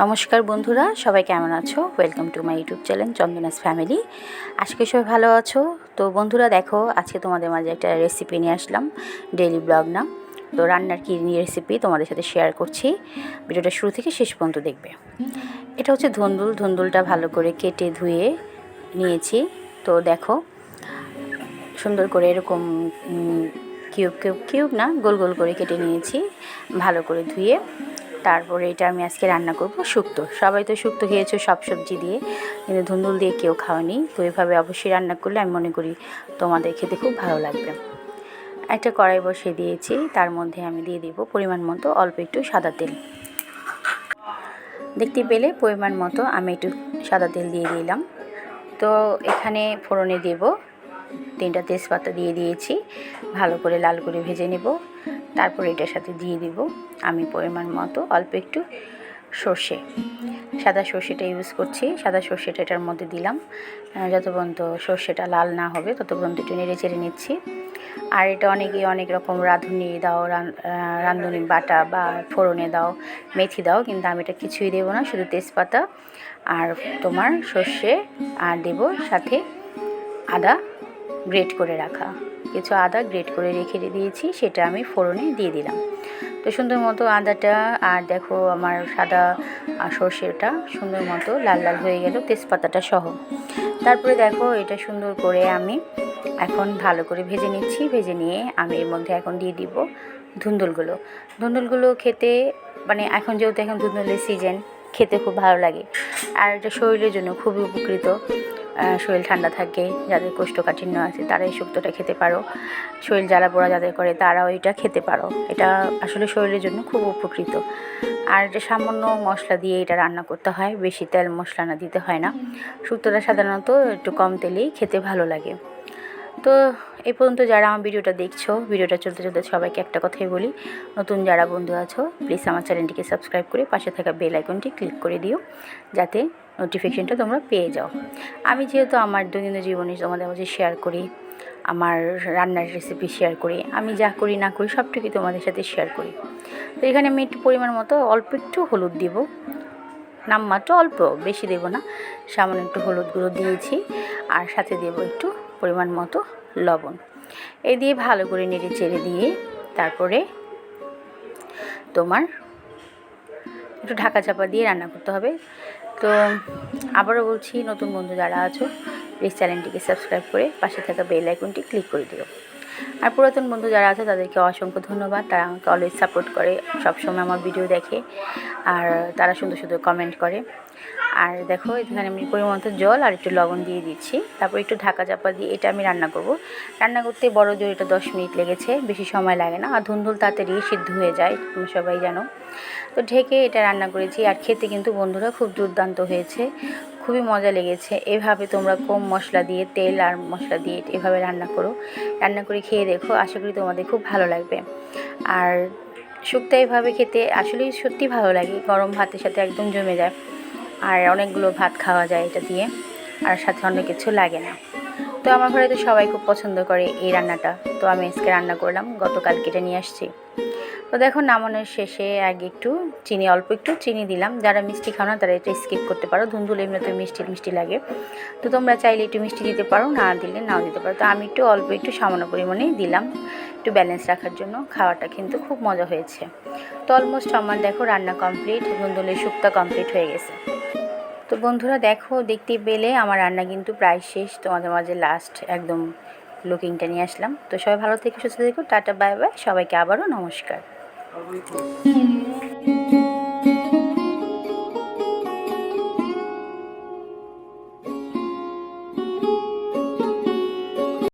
নমস্কার বন্ধুরা, সবাই কেমন আছো? Welcome to my YouTube channel Chandana's family আজকে সবাই ভালো আছো? তো বন্ধুরা, দেখো, আজকে তোমাদের মাঝে একটা রেসিপি নিয়ে আসলাম ডেইলি ব্লগ না। তো রান্নার কী রেসিপি তোমাদের সাথে শেয়ার করছি। ভিডিওটা শুরু থেকে শেষ পর্যন্ত দেখবে। এটা হচ্ছে ধুন্দুল। ধুন্দুলটা ভালো করে কেটে ধুয়ে নিয়েছি। তো দেখো, সুন্দর করে এরকম কিউব কিউব কিউব না, গোল গোল করে কেটে নিয়েছি। ভালো করে ধুয়ে তারপরে এটা আমি আজকে রান্না করব শুক্তো। সবাই তো শুক্তো খেয়েছো, সব সবজি দিয়ে। কিন্তু ধুন্দুল দিয়ে কেউ খাওয়ানি। তো এভাবে অবশ্যই রান্না করলে আমি মনে করি তোমাদের খেতে খুব ভালো লাগবে। একটা কড়াই বসিয়ে দিয়েছি। তার মধ্যে আমি দিয়ে দিব পরিমাণ মতো অল্প একটু সাদা তেল। দেখতে পেলে পরিমাণ মতো আমি একটু সাদা তেল দিয়ে দিলাম। তো এখানে ফোড়নে দেব। তিনটা তেজপাতা দিয়ে দিয়েছি। ভালো করে লাল করে ভেজে নেব। তারপর এটার সাথে দিয়ে দিব আমি পরিমাণ মতো অল্প একটু সর্ষে। সাদা সর্ষেটা ইউজ করছি। সাদা সর্ষেটা এটার মধ্যে দিলাম। যত পর্যন্ত সর্ষেটা লাল না হবে, তত পর্যন্ত একটু নেড়ে চেড়ে নিচ্ছি। আর এটা অনেকে অনেক রকম রাঁধুনি দাও রাঁধুনি বাটা বা ফোড়নে দাও, মেথি দাও, কিন্তু আমি এটা কিছুই দেবো না, শুধু তেজপাতা আর তোমার সর্ষে আর দেব সাথে আদা। গ্রেট করে রাখা। কিছু আদা গ্রেট করে রেখে দিয়েছি, সেটা আমি ফোড়নে দিয়ে দিলাম। তো সুন্দর মতো আদাটা, আর দেখো আমার সাদা সর্ষেটা সুন্দর মতো লাল লাল হয়ে গেল, তেজপাতাটা সহ। তারপরে দেখো এটা সুন্দর করে আমি এখন ভালো করে ভেজে নিচ্ছি। ভেজে নিয়ে আমি এর মধ্যে এখন দিয়ে দিব ধুন্দুলগুলো। ধুন্দুলগুলো খেতে মানে এখন যেহেতু এখন ধুন্দুলের সিজন খেতে খুব ভালো লাগে। আর এটা শরীরের জন্য খুবই উপকৃত। শরীর ঠান্ডা থাকে, যাদের কোষ্ঠকাঠিন্য আছে তারা এই শুক্তোটা খেতে পারো। শরীর জ্বালা পোড়া যাদের করে তারাও এটা খেতে পারো। এটা আসলে শরীরের জন্য খুব উপকৃত। আর এটা সামান্য মশলা দিয়ে এটা রান্না করতে হয়, বেশি তেল মশলা না দিতে হয় না। শুক্তোটা সাধারণত একটু কম তেলেই খেতে ভালো লাগে। তো এই পর্যন্ত যারা আমার ভিডিওটা দেখছ, ভিডিওটা চলতে চলতে সবাইকে একটা কথাই বলি, নতুন যারা বন্ধু আছো প্লিজ আমার চ্যানেলটিকে সাবস্ক্রাইব করে পাশে থাকা বেল আইকনটি ক্লিক করে দিও, যাতে নোটিফিকেশনটা তোমরা পেয়ে যাও। আমি যেহেতু আমার দৈনন্দিন জীবনে তোমাদের মাঝে শেয়ার করি, আমার রান্নার রেসিপি শেয়ার করি, আমি যা করি না করি সবটুকুই তোমাদের সাথে শেয়ার করি। তো এখানে আমি একটু পরিমাণ মতো অল্প একটু হলুদ দিব, নামমাত্র অল্প, বেশি দেবো না, সামান্য একটু হলুদ গুঁড়ো দিয়েছি, আর সাথে দেবো একটু পরিমাণ মতো লবণ। এ দিয়ে ভালো করে নেড়ে চেড়ে দিয়ে তারপরে তোমার একটু ঢাকা চাপা দিয়ে রান্না করতে হবে। তো আবারও বলছি, নতুন বন্ধু যারা আছো প্লিজ চ্যানেলটিকে সাবস্ক্রাইব করে পাশে থাকা বেল আইকনটি ক্লিক করে দিও। আর পুরাতন বন্ধু যারা আছে, তাদেরকে অসংখ্য ধন্যবাদ। তারা আমাকে অলওয়েজ সাপোর্ট করে, সবসময় আমার ভিডিও দেখে, আর তারা সুন্দর সুন্দর কমেন্ট করে। আর দেখো, এখানে আমি পরিমাণ জল আর একটু লবণ দিয়ে দিচ্ছি। তারপর একটু ঢাকা চাপা দিয়ে এটা আমি রান্না করব। রান্না করতে বড় জোর এটা দশ মিনিট লেগেছে, বেশি সময় লাগে না। আর ধুন্দুল তাড়াতাড়ি সিদ্ধ হয়ে যায়, তুমি সবাই জানো। তো ঢেকে এটা রান্না করেছি। আর খেতে কিন্তু বন্ধুরা খুব দুর্দান্ত হয়েছে। খুবই মজা লেগেছে। এভাবে তোমরা কম মশলা দিয়ে তেল আর মশলা দিয়ে এভাবে রান্না করো। রান্না করে খেয়ে দেখো, আশা করি তোমাদের খুব ভালো লাগবে। আর শুক্তো এভাবে খেতে আসলেই সত্যি ভালো লাগে, গরম ভাতের সাথে একদম জমে যায়। আর অনেকগুলো ভাত খাওয়া যায় এটা দিয়ে, আর সাথে অনেক কিছু লাগে না। তো আমার ঘরে তো সবাই খুব পছন্দ করে এই রান্নাটা। তো আমি আজকে রান্না করলাম গতকাল কেটে নিয়ে আসছি। তো দেখো নামানোর শেষে আগে একটু চিনি, অল্প একটু চিনি দিলাম। যারা মিষ্টি খাও না, তারা এটা স্কিপ করতে পারো। ধুন্দুল এমনিতে মিষ্টি মিষ্টি লাগে। তো তোমরা চাইলে একটু মিষ্টি দিতে পারো, না দিলে নাও দিতে পারো। তো আমি একটু অল্প একটু সামান্য পরিমাণেই দিলাম, একটু ব্যালেন্স রাখার জন্য। খাওয়াটা কিন্তু খুব মজা হয়েছে। তো অলমোস্ট আমার দেখো রান্না কমপ্লিট ধুন্দুলের শুক্তা কমপ্লিট হয়ে গেছে। তো বন্ধুরা দেখো, দেখতে পেলে আমার রান্না কিন্তু প্রায় শেষ। তোমাদের মাঝে লাস্ট একদম লুকিংটা নিয়ে আসলাম। তো সবাই ভালো থেকে সুস্থ থেকো। টাটা বাই বাই সবাইকে আবারও নমস্কার। 嗯。